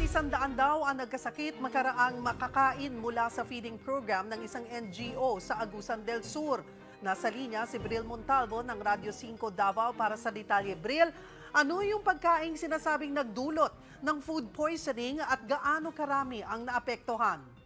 isandaan daw ang nagkasakit makaraang makakain mula sa feeding program ng isang NGO sa Agusan del Sur. Nasa linya si Bril Montalvo ng Radyo 5 Davao para sa detalye. Bril, ano yung pagkaing sinasabing nagdulot ng food poisoning at gaano karami ang naapektuhan?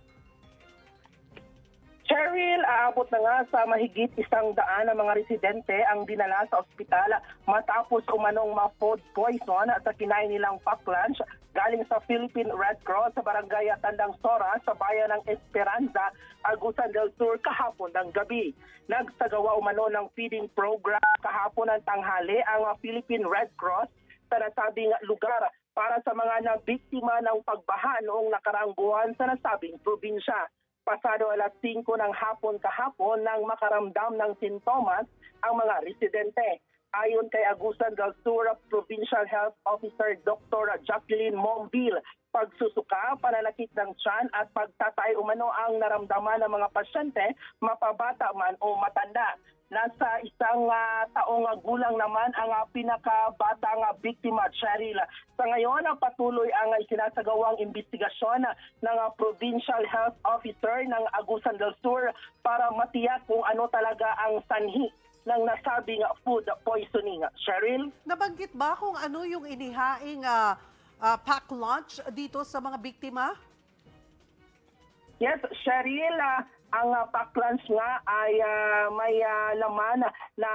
Cheryl, aabot na nga sa mahigit isang daan ng mga residente ang dinala sa ospital matapos umanong ma-food poison sa kinain nilang pack lunch galing sa Philippine Red Cross sa barangay Tandang Sora sa bayan ng Esperanza, Agusan del Sur kahapon ng gabi. Nagsagawa umano ng feeding program kahapon ng tanghali ang Philippine Red Cross sa nasabing lugar para sa mga nabiktima ng pagbaha noong nakaraang buwan sa nasabing probinsya pasado alas 5 ng hapon kahapon nang makaramdam ng sintomas ang mga residente. Ayon kay Agusan del Sur Provincial Health Officer Dr. Jacqueline Monville, pagsusuka, pananakit ng tiyan at pagtatay umano ang naramdaman ng mga pasyente, mapabata man o matanda. Nasa isang ah, taong ah, gulang naman ang uh, pinakabatang ah, biktima, Cheryl. Sa ngayon, ah, patuloy ang uh, sinasagawang investigasyon ah, ng ah, Provincial Health Officer ng Agusan del Sur para matiyak kung ano talaga ang sanhi ng nasabing ah, food poisoning. Cheryl? Nabanggit ba kung ano yung inihaing ah, ah, pack lunch dito sa mga biktima? Yes, Cheryl, ah, ang uh, pack lunch nga ay ah, may ah, laman na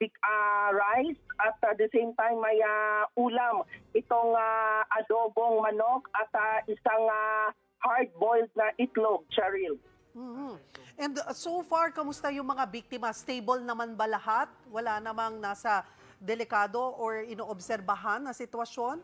big ah, rice at at the same time may ah, ulam. Itong ah, adobong manok at ah, isang ah, hard-boiled na itlog, Cheryl. Mhm. And uh, so far, kamusta yung mga biktima? Stable naman ba lahat? Wala namang nasa delikado or inoobserbahan na sitwasyon?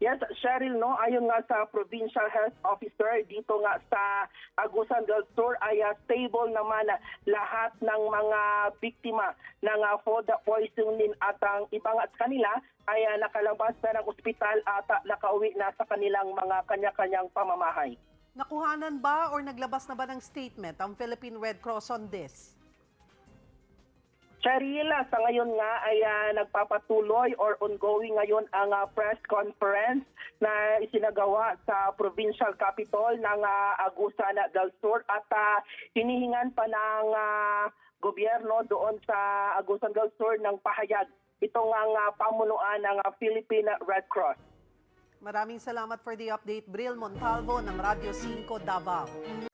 Yes, Cheryl, no, ayon nga sa Provincial Health Officer dito nga sa Agusan del Sur ay ah, stable naman ah, lahat ng mga biktima ng ah, food poisoning at ang ibang at kanila ay ah, nakalabas na ng ospital at ah, nakauwi na sa kanilang mga kanya-kanyang pamamahay. Nakuhanan ba or naglabas na ba ng statement ang Philippine Red Cross on this? Cheryl, ah, sa ngayon nga ay ah, nagpapatuloy or ongoing ngayon ang ah, press conference na isinagawa sa provincial capital ng ah, Agusan del Sur at ah, hinihingan pa ng ah, gobyerno doon sa Agusan del Sur ng pahayag. Ito nga ah, pamunuan ng ah, Philippine Red Cross. Maraming salamat for the update, Bril Montalvo ng Radyo 5 Davao.